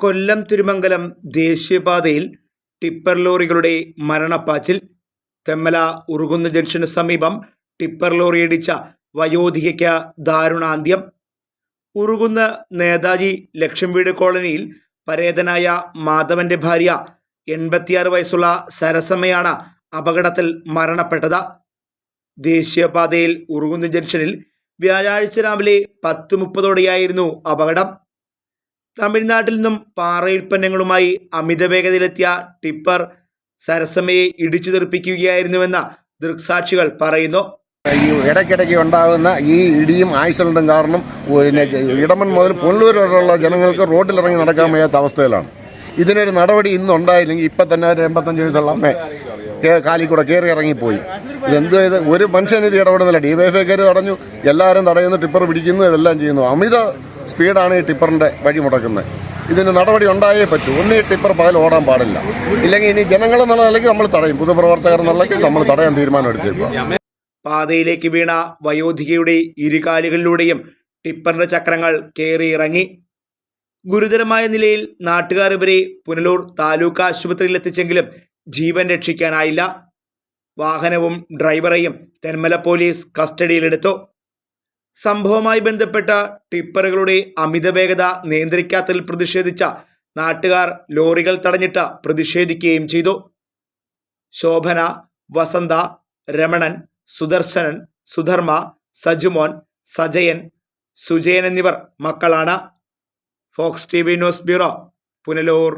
കൊല്ലം തിരുമംഗലം ദേശീയപാതയിൽ ടിപ്പർ ലോറികളുടെ മരണപ്പാച്ചിൽ. തെമ്മല ഉറുകുന്ന് ജംഗ്ഷന് സമീപം ടിപ്പർ ലോറി ഇടിച്ച വയോധികയ്ക്ക് ദാരുണാന്ത്യം. ഉറുകുന്ന് നേതാജി ലക്ഷം വീട് കോളനിയിൽ പരേതനായ മാധവന്റെ ഭാര്യ എൺപത്തിയാറ് വയസ്സുള്ള സരസമ്മയാണ് അപകടത്തിൽ മരണപ്പെട്ടത്. ദേശീയപാതയിൽ ഉറുകുന്ന് ജംഗ്ഷനിൽ വ്യാഴാഴ്ച രാവിലെ പത്ത് മുപ്പതോടെയായിരുന്നു അപകടം. തമിഴ്നാട്ടിൽ നിന്നും പാറയുൽപ്പന്നങ്ങളുമായി അമിത വേഗതയിലെത്തിയ ടിപ്പർ സരസമ്മയെ ഇടിച്ചു തെറിപ്പിക്കുകയായിരുന്നുവെന്ന ദൃക്സാക്ഷികൾ പറയുന്നു. ഈ ഇടയ്ക്കിടയ്ക്ക് ഉണ്ടാകുന്ന ഈ ഇടിയും ആക്സിഡന്റും കാരണം പിന്നെ ഇടമൺ മുതൽ പുനലൂർ വരെയുള്ള ജനങ്ങൾക്ക് റോഡിലിറങ്ങി നടക്കാൻ വയ്യാത്ത അവസ്ഥയിലാണ്. ഇതിനൊരു നടപടി ഇന്നുണ്ടായില്ലെങ്കിൽ ഇപ്പം തന്നെ ഒരു എൺപത്തഞ്ച് വയസ്സുള്ള അമ്മ കാലിക്കൂടെ കയറി ഇറങ്ങിപ്പോയി. ഇതെന്ത് ചെയ്ത് ഒരു മനുഷ്യൻ ഇത് ഇടപെടുന്നില്ല. കയറി തടഞ്ഞു. എല്ലാവരും തടയുന്നു ടിപ്പർ പിടിക്കുന്നു ഇതെല്ലാം ചെയ്യുന്നു. അമിത സ്പീഡാണ് ഈ ടിപ്പറിന്റെ വഴി മുടക്കുന്നത്. ഇതിന് നടപടി ഉണ്ടായേ പറ്റൂ. ഒന്ന് ഈ ടിപ്പർ പകൽ ഓടാൻ പാടില്ല. ഇല്ലെങ്കിൽ ഇനി ജനങ്ങൾ എന്നുള്ള നിലയ്ക്ക് നമ്മൾ തടയും. പൊതുപ്രവർത്തകർ എന്നുള്ളതിൽ നമ്മൾ തടയാൻ തീരുമാനം എടുത്തേക്കുക. പാതയിലേക്ക് വീണ വയോധികയുടെ ഇരുകാലുകളിലൂടെയും ടിപ്പറിന്റെ ചക്രങ്ങൾ കയറി ഇറങ്ങി ഗുരുതരമായ നിലയിൽ നാട്ടുകാർ ഇവരെ പുനലൂർ താലൂക്ക് ആശുപത്രിയിൽ എത്തിച്ചെങ്കിലും ജീവൻ രക്ഷിക്കാനായില്ല. വാഹനവും ഡ്രൈവറെയും തെന്മല പോലീസ് കസ്റ്റഡിയിലെടുത്തു. സംഭവവുമായി ബന്ധപ്പെട്ട ടിപ്പറുകളുടെ അമിത വേഗത നിയന്ത്രിക്കാത്തതിൽ പ്രതിഷേധിച്ച നാട്ടുകാർ ലോറികൾ തടഞ്ഞിട്ട് പ്രതിഷേധിക്കുകയും ചെയ്തു. ശോഭന വസന്ത രമണൻ സുദർശനൻ സുധർമ്മ സജുമോൻ സജയൻ സുജയൻ എന്നിവർ മക്കളാണ്. Fox T V news bureau Punalur.